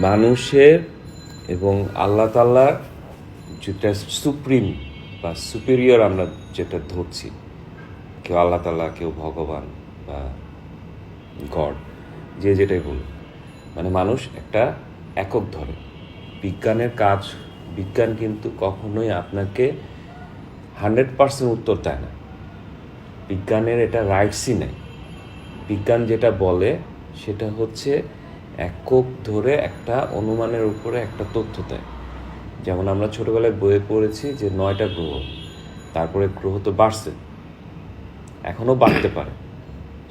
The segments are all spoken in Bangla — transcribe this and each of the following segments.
মানুষের এবং আল্লাহ তাল্লার যেটা সুপ্রিম বা সুপিরিয়র আমরা যেটা ধরছি, কেউ আল্লাহ তাল্লাহ কেউ ভগবান বা গড, যে যেটাই বলুন মানে মানুষ একটা একক ধরে। বিজ্ঞানের কাজ, বিজ্ঞান কিন্তু কখনোই আপনাকে হান্ড্রেড পার্সেন্ট উত্তর দেয় না। বিজ্ঞানের এটা রাইটসই নেই। বিজ্ঞান যেটা বলে, সেটা হচ্ছে একক ধরে একটা অনুমানের উপরে একটা তথ্য দেয়। যেমন আমরা ছোটবেলায় বইয়ে পড়েছি যে নয়টা গ্রহ, তারপরে গ্রহ তো বাড়ছে, এখনও বাড়তে পারে,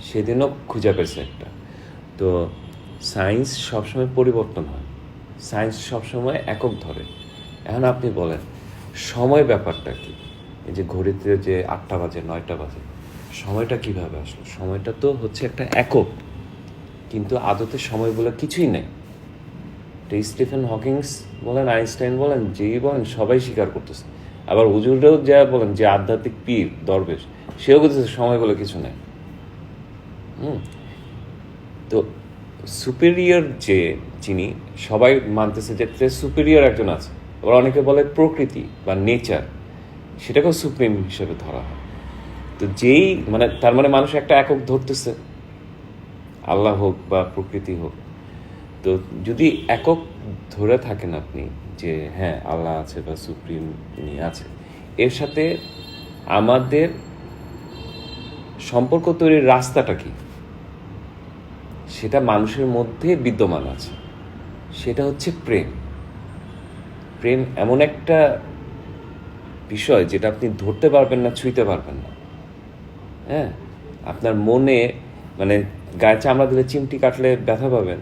সেদিনও খুঁজে পেয়েছে একটা। তো সায়েন্স সবসময় পরিবর্তন হয় সায়েন্স সবসময় একক ধরে। এখন আপনি বলেন, সময় ব্যাপারটা কি? এই যে ঘড়িতে যে আটটা বাজে, নয়টা বাজে, সময়টা কীভাবে আসলো? সময়টা তো হচ্ছে একটা একক। কিন্তু আদতে সময় বলে কিছুই নেই। তো স্টিফেন হকিংস বলেন, আইনস্টাইন বলেন, যেই বলেন, সবাই স্বীকার করতেছে। আবার হুজুররাও যা বলেন যে আধ্যাত্মিক পীর, দরবেশ, সেও বলতেছে সময় বলে কিছু নেই। হুম। তো সুপিরিয়র যে যিনি, সবাই মানতেছে যে সুপিরিয়র একজন আছে। আবার অনেকে বলে প্রকৃতি বা নেচার, সেটাকেও সুপ্রিম হিসেবে ধরা হয়। তো যেই মানে তার মানে মানুষ একটা একক ধরতেছে। আল্লাহ হোক বা প্রকৃতি হোক। তো যদি একক ধরে থাকেন আপনি যে হ্যাঁ আল্লাহ আছে বা সুপ্রিম তিনি আছে এর সাথে আমাদের সম্পর্ক তৈরির রাস্তাটা কি? সেটা মানুষের মধ্যে বিদ্যমান আছে। সেটা হচ্ছে প্রেম। প্রেম এমন একটা বিষয় যেটা আপনি ধরতে পারবেন না, ছুঁইতে পারবেন না। হ্যাঁ আপনার মনে মানে গায়ে চামড়া দিলে চিমটি কাটলে ব্যথা পাবেন।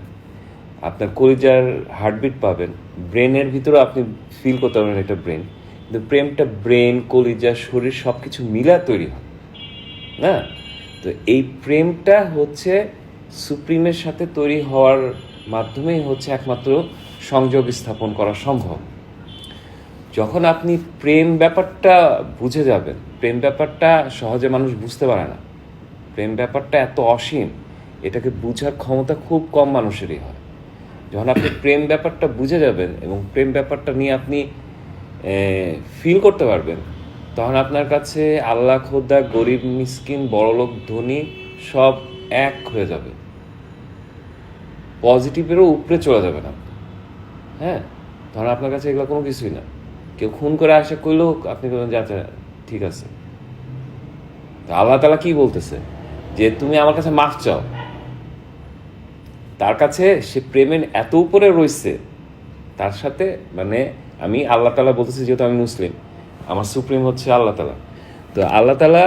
আপনার কলিজার হার্টবিট পাবেন। ব্রেনের ভিতরেও আপনি ফিল করতে পারবেন এটা ব্রেন। কিন্তু প্রেমটা ব্রেন, কলিজা, শরীর সব কিছু মিলা তৈরি হয়। না? তো এই প্রেমটা হচ্ছে সুপ্রিমের সাথে তৈরি হওয়ার মাধ্যমেই হচ্ছে একমাত্র সংযোগ স্থাপন করা সম্ভব। যখন আপনি প্রেম ব্যাপারটা বুঝে যাবেন, প্রেম ব্যাপারটা সহজে মানুষ বুঝতে পারে না। প্রেম ব্যাপারটা এত অসীম। এটাকে বুঝার ক্ষমতা খুব কম মানুষেরই হয়। যখন আপনি প্রেম ব্যাপারটা বুঝে যাবেন এবং প্রেম ব্যাপারটা নিয়ে আপনি ফিল করতে পারবেন, তখন আপনার কাছে আল্লাহ, খোদা, গরিব, মিসকিন, বড়লোক, ধনী সব এক হয়ে যাবে। পজিটিভেরও উপরে চলে যাবে না হ্যাঁ? তখন আপনার কাছে এগুলো কোনো কিছুই না। কেউ খুন করে আসে করলেও আপনি বলবেন যে আচ্ছা ঠিক আছে। তো আল্লাহ তালা কি বলতেছে? যে, তুমি আমার কাছে মাফ চাও। তার কাছে সে প্রেমের এত উপরে রয়েছে, তার সাথে মানে আমি আল্লাহ তালা বলতেছি যেহেতু আমি মুসলিম, আমার সুপ্রিম হচ্ছে আল্লাহ তালা তো আল্লাহ তালা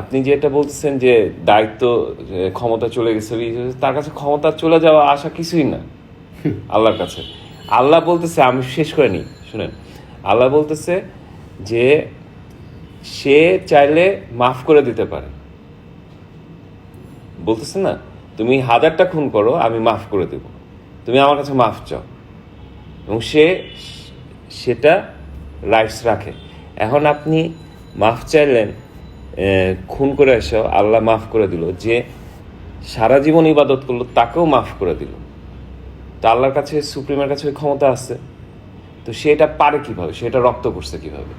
আপনি যেটা বলতেছেন যে দায়িত্ব ক্ষমতা চলে গেছে তার কাছে ক্ষমতা চলে যাওয়া আশা কিছুই না আল্লাহর কাছে। আল্লাহ বলতেছে, আমি শেষ করে নিই, শুনেন। আল্লাহ বলতেছে যে সে চাইলে মাফ করে দিতে পারে। বলতেছে না? তুমি হাজারটা খুন করো, আমি মাফ করে দেব। তুমি আমার কাছে মাফ চাও। এবং সে, সেটা রাইটস রাখে। এখন আপনি মাফ চাইলেন খুন করে এসো আল্লাহ মাফ করে দিল, যে সারা জীবন ইবাদত করল, তাকেও মাফ করে দিল। তো আল্লাহর কাছে, সুপ্রিমের কাছে ওই ক্ষমতা আছে। তো সেটা পারে কীভাবে? সেটা রক্ত করছে কীভাবে?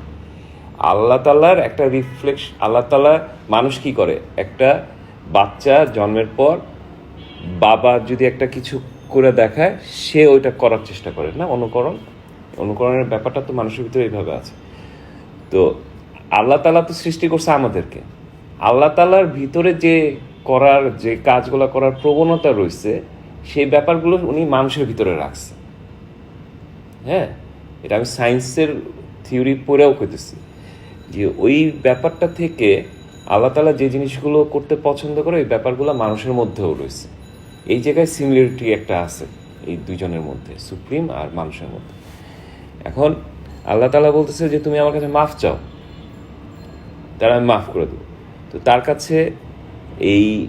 আল্লাহ তাল্লার একটা রিফ্লেক্স আল্লাহ তাল্লাহ মানুষ কি করে? একটা বাচ্চা জন্মের পর বাবা যদি একটা কিছু করে দেখায়, সে ওইটা করার চেষ্টা করে, না? অনুকরণ? অনুকরণের ব্যাপারটা তো মানুষের ভিতরে এইভাবে আছে। তো আল্লাহ তালা তো সৃষ্টি করছে আমাদেরকে। আল্লাহ তালার ভিতরে যে করার, যে কাজগুলো করার প্রবণতা রয়েছে, সেই ব্যাপারগুলো উনি মানুষের ভিতরে রাখছে। হ্যাঁ? এটা আমি সায়েন্সের থিওরি পড়েও করতেছি যে ওই ব্যাপারটা থেকে আল্লাহ তালা যে জিনিসগুলো করতে পছন্দ করে, ওই ব্যাপারগুলো মানুষের মধ্যেও রয়েছে। এই জায়গায় সিমিলারিটি একটা আছে, এই দুইজনের মধ্যে সুপ্রিম আর মানুষের মধ্যে। এখন আল্লাহ তালা বলতেছে যে, তুমি আমার কাছে মাফ চাও। তারা আমি মাফ করে দেবো। তো তার কাছে এই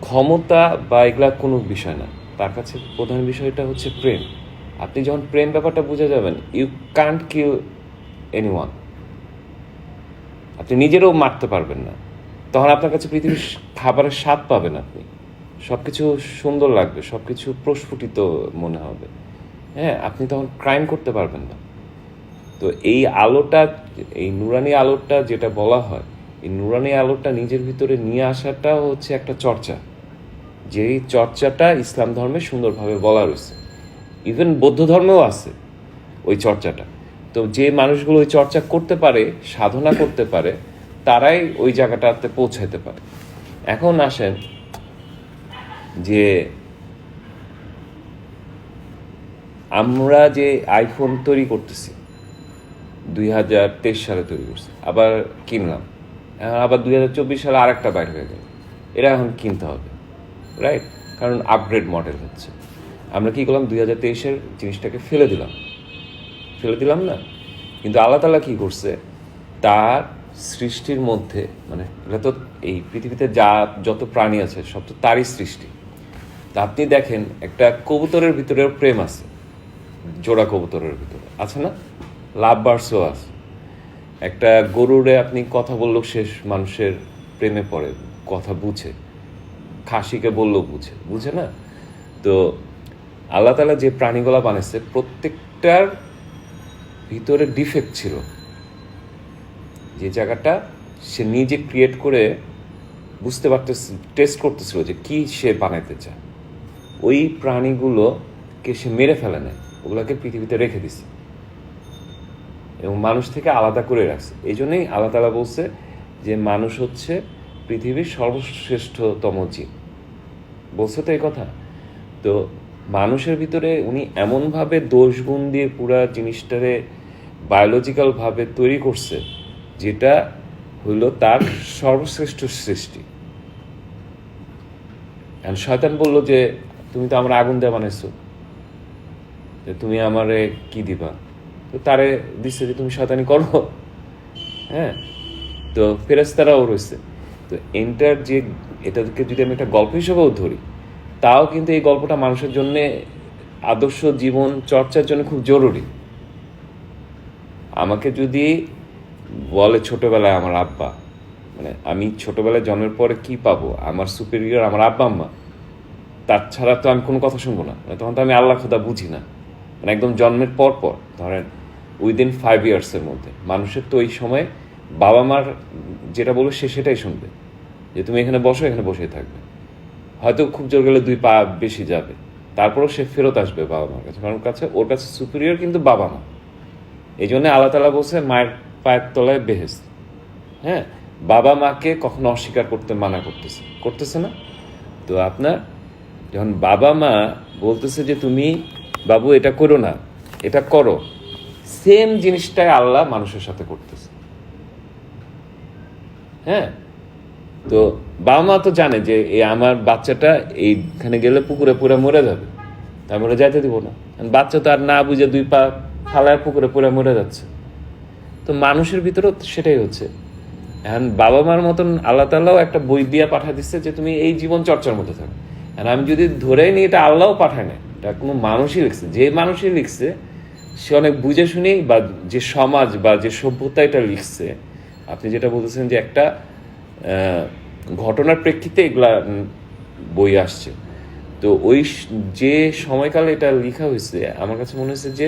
ক্ষমতা বা এগুলা কোনো বিষয় না। তার কাছে প্রধান বিষয়টা হচ্ছে প্রেম। আপনি যখন প্রেম ব্যাপারটা বুঝে যাবেন you can't kill anyone আপনি নিজেরও মারতে পারবেন না। তখন আপনার কাছে পৃথিবীর খাবারের স্বাদ পাবেন আপনি। সব কিছু সুন্দর লাগবে সব কিছু প্রস্ফুটিত মনে হবে। হ্যাঁ আপনি তখন ক্রাইম করতে পারবেন না। তো এই আলোটা, এই নুরানি আলোটা যেটা বলা হয়, এই নুরানি আলোটা নিজের ভিতরে নিয়ে আসাটা হচ্ছে একটা চর্চা। যেই চর্চাটা ইসলাম ধর্মে সুন্দরভাবে বলা রয়েছে। ইভেন বৌদ্ধ ধর্মেও আছে ওই চর্চাটা। তো যে মানুষগুলো ওই চর্চা করতে পারে, সাধনা করতে পারে, তারাই ওই জায়গাটাতে পৌঁছাইতে পারে। এখন আসেন যে আমরা যে আইফোন তৈরি করতেছি, দুই হাজার তেইশ সালে তৈরি করছি, আবার কিনলাম। এখন আবার দুই হাজার চব্বিশ সালে আরেকটা বাইর হয়ে গেল। এটা এখন কিনতে হবে রাইট কারণ আপগ্রেড মডেল হচ্ছে। আমরা কি করলাম, দুই হাজার তেইশের জিনিসটাকে ফেলে দিলাম। ফেলে দিলাম না? কিন্তু আল্লাহ তালা কি করছে? তার সৃষ্টির মধ্যে মানে এটা তো এই পৃথিবীতে যা, যত প্রাণী আছে, সব তো তারই সৃষ্টি। তা আপনি দেখেন, একটা কবুতরের ভিতরেও প্রেম আছে, জোড়া কবুতরের ভিতরে। আছে না? লাভ বার্সও আছে। একটা গরুরে আপনি কথা বললেও শেষ, মানুষের প্রেমে পড়ে, কথা বুঝে। খাসিকে বললেও বুঝে বুঝে না? তো আল্লাহ তালা যে প্রাণীগুলা বানিয়েছে, প্রত্যেকটার ভিতরে ডিফেক্ট ছিল। যে জায়গাটা সে নিজে ক্রিয়েট করে বুঝতে পারতেছে টেস্ট করতেছিল যে কি সে বানাইতে চায়। ওই প্রাণীগুলোকে সে মেরে ফেলে নেয় ওগুলোকে পৃথিবীতে রেখে দিছে। এবং মানুষ থেকে আলাদা করে রাখছে। এই জন্যই আল্লাহ তালা বলছে যে মানুষ হচ্ছে পৃথিবীর সর্বশ্রেষ্ঠতম জীব। বলছে তো এই কথা? তো মানুষের ভিতরে উনি এমনভাবে দোষ গুণ দিয়ে পুরা জিনিসটারে বায়োলজিক্যালভাবে তৈরি করছে, যেটা হইল তার সর্বশ্রেষ্ঠ সৃষ্টি। শয়তান বলল যে তুমি তো আমার আগুন দেওয়া বানাইছো। যে তুমি আমারে কি দিবা? তো তারে দিচ্ছে যে তুমি শয়তানি করো। হ্যাঁ? তো ফেরেস্তারাও রয়েছে। তো এন্টার যে এটাকে যদি আমি একটা গল্প হিসেবেও ধরি, তাও কিন্তু এই গল্পটা মানুষের জন্য আদর্শ জীবন চর্চার জন্য খুব জরুরি। আমাকে যদি বলে ছোটবেলায় আমার আব্বা মানে আমি ছোটবেলায় জন্মের পরে কি পাবো? আমার সুপেরিয়র আমার আব্বা আম্মা তার ছাড়া তো আমি কোনো কথা শুনব না। মানে তখন তো আমি আল্লাহ খোদা বুঝি না। মানে একদম জন্মের পর পর, ধরেন উইদিন ফাইভ ইয়ার্সের মধ্যে। মানুষের তো ওই সময় বাবা মার যেটা বলবে সে সেটাই শুনবে। যে তুমি এখানে বসো, এখানে বসেই থাকবে। হয়তো খুব জোর গেলে দুই পা বেশি যাবে। তারপরেও সে ফেরত আসবে বাবা মার কাছে। কারণ কাছে, ওর কাছে সুপিরিয়র কিন্তু বাবা মা। এই জন্য আল্লাহ তালা বলছে, মায়ের পায়ের তলায় বেহেস হ্যাঁ? বাবা মাকে কখনো অস্বীকার করতে মানা করতেছে। করতেছে না? তো আপনার যখন বাবা মা বলতেছে যে তুমি, বাবু, এটা করো না, এটা করো সেম জিনিসটাই আল্লাহ মানুষের সাথে করতেছে। হ্যাঁ? তো বাবা মা তো জানে যে এই আমার বাচ্চাটা এইখানে গেলে পুকুরে পুরে মরে যাবে তাই আমরা যাইতে দিব না। বাচ্চা তো আর না বুঝে দুই পা ফালায় পুকুরে পুরে মরে যাচ্ছে। তো মানুষের ভিতরেও সেটাই হচ্ছে। এখন বাবা মার মতন আল্লাহ তাল্লাহ একটা বই দিয়া পাঠা দিচ্ছে যে তুমি এই জীবন চর্চার মধ্যে থাকো। আর আমি যদি ধরেই নিই, এটা আল্লাহও পাঠায় না এটা কোনো মানুষই লিখছে যে মানুষই লিখছে, সে অনেক বুঝে শুনেই বা যে সমাজ বা যে সভ্যতা এটা লিখছে, আপনি যেটা বলতেছেন যে একটা ঘটনার প্রেক্ষিতে এগুলা বই আসছে। তো ওই যে সময়কালে এটা লেখা হয়েছে, আমার কাছে মনে হয়েছে যে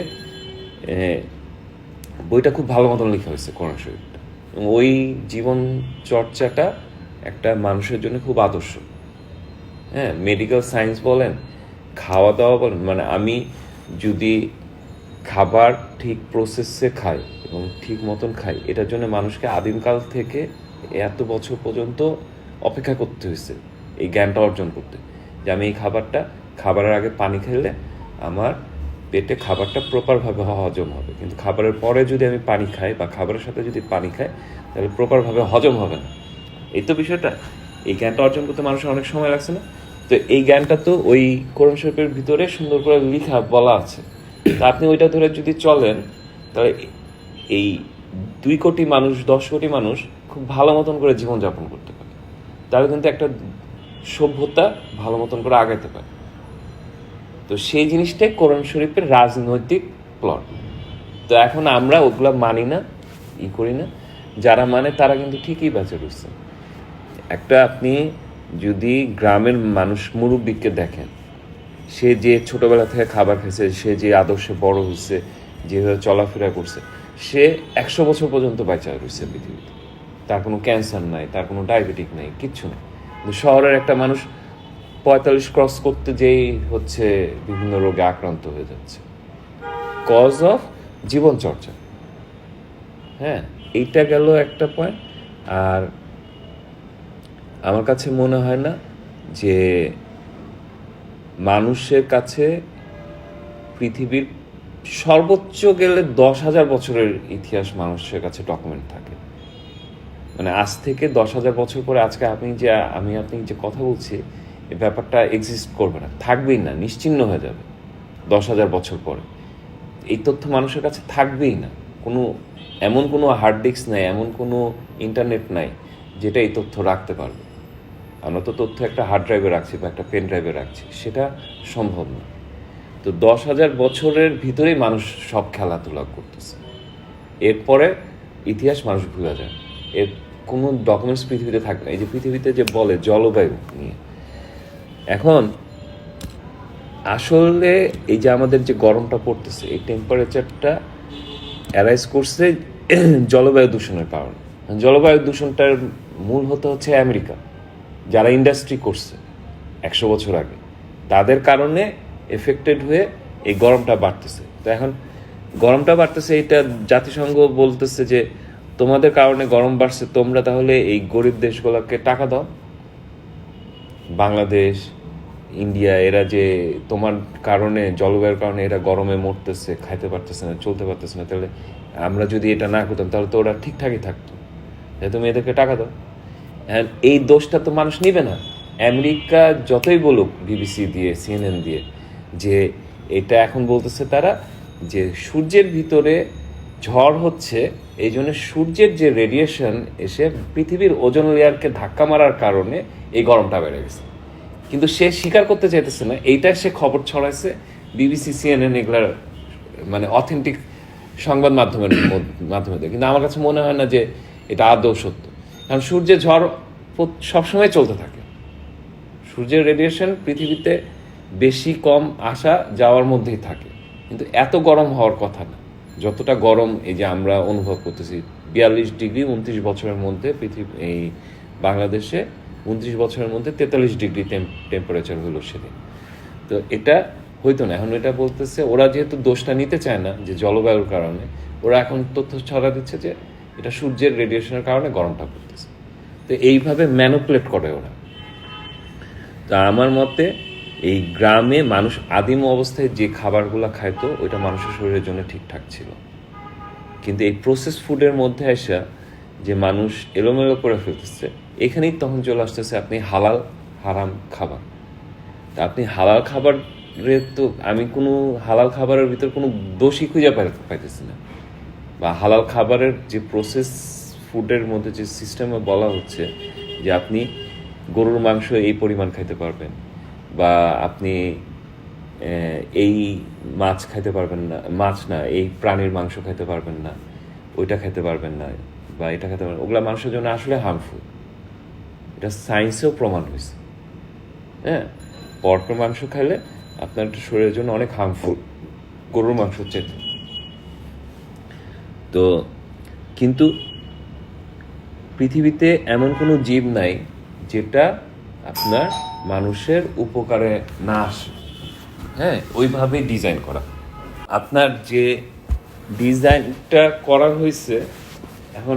বইটা খুব ভালো মতন লেখা হয়েছে কোরআন শরীফটা। ওই জীবন চর্চাটা একটা মানুষের জন্য খুব আদর্শ। হ্যাঁ মেডিকেল সায়েন্স বলেন খাওয়া দাওয়া বলেন মানে আমি যদি খাবার ঠিক প্রসেসে খাই এবং ঠিক মতন খাই, এটার জন্য মানুষকে আদিমকাল থেকে এত বছর পর্যন্ত অপেক্ষা করতে হয়েছে, এই জ্ঞানটা অর্জন করতে। যে আমি এই খাবারটা, খাবারের আগে পানি খেলে আমার পেটে খাবারটা প্রপারভাবে হজম হবে। কিন্তু খাবারের পরে যদি আমি পানি খাই বা খাবারের সাথে যদি পানি খাই, তাহলে প্রপারভাবে হজম হবে না। এই তো বিষয়টা। এই জ্ঞানটা অর্জন করতে মানুষের অনেক সময় লাগছে না। তো এই জ্ঞানটা তো ওই কোরআন শরীফের ভিতরে সুন্দর করে লেখা, বলা আছে। তো আপনি ওইটা ধরে যদি চলেন, তাহলে এই দুই কোটি মানুষ, দশ কোটি মানুষ খুব ভালো মতন করে জীবনযাপন করতে পারে। তাহলে কিন্তু একটা সভ্যতা ভালো মতন করে আগাইতে পারে। তো সেই জিনিসটাই কোরআন শরীফের রাজনৈতিক প্লট তো এখন আমরা ওগুলো মানি না, ই করি না। যারা মানে তারা কিন্তু ঠিকই বেঁচে রয়েছে। একটা আপনি যদি গ্রামের মানুষ মুরব্বীকে দেখেন, সে যে ছোটবেলা থেকে খাবার খেয়েছে সে যে আদর্শে বড় হয়েছে যেভাবে চলাফেরা করছে, সে একশো বছর পর্যন্ত বাঁচা রয়েছে পৃথিবীতে। তার কোনো ক্যান্সার নাই, তার কোনো ডায়াবেটিক নাই, কিচ্ছু নেই। কিন্তু শহরের একটা মানুষ পঁয়তাল্লিশ ক্রস করতে যেই হচ্ছে বিভিন্ন রোগে আক্রান্ত হয়ে যাচ্ছে। কজ অফ জীবনচর্চা। হ্যাঁ এইটা গেল একটা পয়েন্ট আর আমার কাছে মনে হয় না যে মানুষের কাছে পৃথিবীর সর্বোচ্চ গেলে দশ হাজার বছরের ইতিহাস মানুষের কাছে ডকুমেন্ট থাকে। মানে আজ থেকে দশ হাজার বছর পরে আজকে আপনি যে, আমি আপনি যে কথা বলছি এই ব্যাপারটা এক্সিস্ট করবে না, থাকবেই না, নিশ্চিন্ন হয়ে যাবে দশ হাজার বছর পরে। এই তথ্য মানুষের কাছে থাকবেই না। কোনো, এমন কোনো হার্ড ডিস্ক নাই, এমন কোনো ইন্টারনেট নাই, যেটা এই তথ্য রাখতে পারবে। আমরা তো তথ্য একটা হার্ড ড্রাইভে রাখছি বা একটা পেন ড্রাইভে রাখছি, সেটা সম্ভব না। তো দশ হাজার বছরের ভিতরেই মানুষ সব খেলাধুলা করতেছে। এরপরে ইতিহাস মানুষ ভুলে যায়। এর কোনো ডকুমেন্টস পৃথিবীতে থাকবে না। এই যে পৃথিবীতে যে বলে জলবায়ু নিয়ে। এখন আসলে এই যে আমাদের যে গরমটা পড়তেছে, এই টেম্পারেচারটা অ্যারাইজ করছে জলবায়ু দূষণের কারণে। জলবায়ু দূষণটার মূল হতে হচ্ছে আমেরিকা। যারা ইন্ডাস্ট্রি করছে, একশো বছর আগে, তাদের কারণে এফেক্টেড হয়ে এই গরমটা বাড়তেছে। তো এখন গরমটা বাড়তেছে, এটা জাতিসংঘ বলতেছে যে, তোমাদের কারণে গরম বাড়ছে, তোমরা তাহলে এই গরিব দেশগুলোকে টাকা দাও। বাংলাদেশ, ইন্ডিয়া, এরা যে তোমার কারণে, জলবায়ুর কারণে এরা গরমে মরতেছে, খাইতে পারতেছে না, চলতে পারতেছে না, তাহলে আমরা যদি এটা না করতাম, তাহলে তো ওরা ঠিকঠাকই থাকতো। তুমি এদেরকে টাকা দাও। হ্যাঁ এই দোষটা তো মানুষ নিবে না। আমেরিকা যতই বলুক, বিবিসি দিয়ে, সিএনএন দিয়ে, যে এটা এখন বলতেছে তারা যে সূর্যের ভিতরে ঝড় হচ্ছে, এই জন্য সূর্যের যে রেডিয়েশন এসে পৃথিবীর ওজন লেয়ারকে ধাক্কা মারার কারণে এই গরমটা বেড়ে গেছে। কিন্তু সে স্বীকার করতে চাইতেছে না এইটা সে খবর ছড়াইছে বিবিসি, সিএনএন এগুলার মানে অথেন্টিক সংবাদ মাধ্যমের মধ্য- মাধ্যমে। কিন্তু আমার কাছে মনে হয় না যে এটা আদৌ সত্য। কারণ সূর্যের ঝড় সবসময় চলতে থাকে। সূর্যের রেডিয়েশন পৃথিবীতে বেশি কম আসা যাওয়ার মধ্যেই থাকে। কিন্তু এত গরম হওয়ার কথা না। যতটা গরম এই যে আমরা অনুভব করতেছি, বিয়াল্লিশ ডিগ্রি উনত্রিশ বছরের মধ্যে পৃথিবী এই বাংলাদেশে উনত্রিশ বছরের মধ্যে তেতাল্লিশ ডিগ্রি টেম্পারেচার হলো সেদিন। তো এটা হইতো না। এখন এটা বলতেছে, ওরা যেহেতু দোষটা নিতে চায় না যে জলবায়ুর কারণে, ওরা এখন তথ্য ছড়া দিচ্ছে যে এটা সূর্যের রেডিয়েশনের কারণে গরমটা পড়তেছে। তো এইভাবে ম্যানুপুলেট করে ওরা। তা আমার মতে, এই গ্রামে মানুষ আদিম অবস্থায় যে খাবারগুলো খাইতো, ওইটা মানুষের শরীরের জন্য ঠিকঠাক ছিল। কিন্তু এই প্রসেস ফুডের মধ্যে আসা যে মানুষ এলোমেলো করে ফেলতেছে, এখানেই তখন চলে আসতেছে আপনি হালাল, হারাম খাবার। তা আপনি হালাল খাবারের তো আমি কোনো হালাল খাবারের ভিতর কোনো দোষী খুঁজে পাই- পাইতেছি না। বা হালাল খাবারের যে প্রসেস ফুডের মধ্যে যে সিস্টেমে বলা হচ্ছে যে আপনি গরুর মাংস এই পরিমাণ খাইতে পারবেন বা আপনি এই মাছ খাইতে পারবেন না, মাছ না, এই প্রাণীর মাংস খাইতে পারবেন না, ওইটা খেতে পারবেন না বা এটা খেতে পারবেন ওগুলা মানুষের জন্য আসলে হার্মফুল এটা সায়েন্সেও প্রমাণ হয়েছে। হ্যাঁ? পর্কের মাংস খাইলে আপনার শরীরের জন্য অনেক হার্মফুল গরুর মাংস চেতে তো কিন্তু পৃথিবীতে এমন কোনো জীব নাই যেটা আপনার মানুষের উপকারে না আসে। হ্যাঁ ওইভাবে ডিজাইন করা। আপনার যে ডিজাইনটা করা হয়েছে, এখন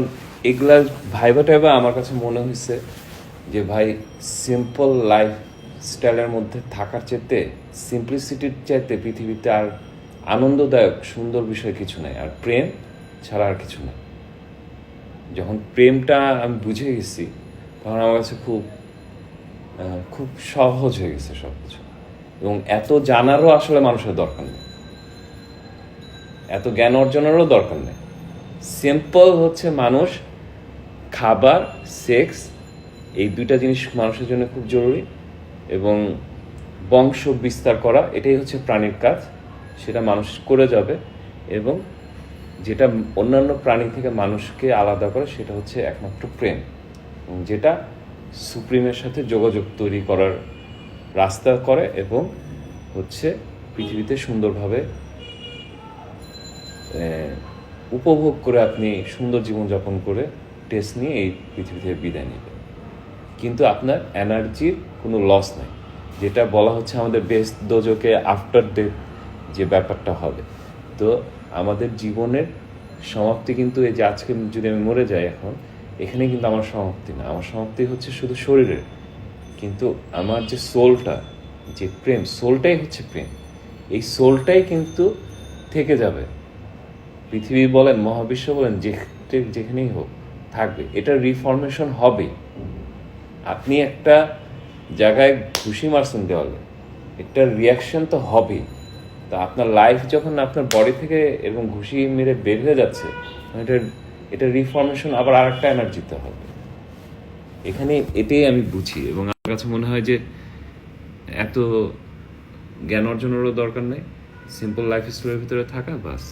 এগুলা ভাইবা টাইবা আমার কাছে মনে হয়েছে যে ভাই সিম্পল লাইফ স্টাইলের মধ্যে থাকার চাইতে সিম্পলিসিটির চাইতে পৃথিবীতে আর আনন্দদায়ক, সুন্দর বিষয় কিছু নাই। আর প্রেম ছাড়া আর কিছু নাই যখন প্রেমটা আমি বুঝে গেছি, তখন আমার কাছে খুব খুব সহজ হয়ে গেছে সব কিছু এবং এত জানারও আসলে মানুষের দরকার নেই। এত জ্ঞান অর্জনেরও দরকার নেই। সিম্পল হচ্ছে মানুষ, খাবার সেক্স এই দুইটা জিনিস মানুষের জন্য খুব জরুরি। এবং বংশ বিস্তার করা, এটাই হচ্ছে প্রাণীর কাজ। সেটা মানুষ করে যাবে এবং যেটা অন্যান্য প্রাণী থেকে মানুষকে আলাদা করে, সেটা হচ্ছে একমাত্র প্রেম। যেটা সুপ্রিমের সাথে যোগাযোগ তৈরি করার রাস্তা করে এবং হচ্ছে পৃথিবীতে সুন্দরভাবে উপভোগ করে আপনি সুন্দর জীবনযাপন করে টেস্ট নিয়ে এই পৃথিবী থেকে বিদায় নেবেন। কিন্তু আপনার এনার্জির কোনো লস নাই। যেটা বলা হচ্ছে আমাদের বেস্ট দোজোকে আফটার ডেথ যে ব্যাপারটা হবে। তো আমাদের জীবনের সমাপ্তি কিন্তু এই যে আজকে যদি আমি মরে যাই এখন, এখানে কিন্তু আমার সমাপ্তি না। আমার সমাপ্তি হচ্ছে শুধু শরীরের। কিন্তু আমার যে সোলটা যে প্রেম সোলটাই হচ্ছে প্রেম। এই সোলটাই কিন্তু থেকে যাবে। পৃথিবী বলেন, মহাবিশ্ব বলেন, যে যেখানেই হোক, থাকবে। এটা রিফরমেশন হবে। আপনি একটা জায়গায় ঘুষি মারছেন দেওয়ালে, একটা রিয়াকশন তো হবেই। তো আপনার লাইফ যখন আপনার বডি থেকে এরকম ঘুষি মেরে বের হয়ে যাচ্ছে, এটা এটা রিফর্মেশন আবার আরেকটা এনার্জিতে হবে। এখানে এটাই আমি বুঝি এবং আমার কাছে মনে হয় যে এত জ্ঞান অর্জনেরও দরকার নেই। সিম্পল লাইফ স্টোরির ভিতরে থাকা, বাস।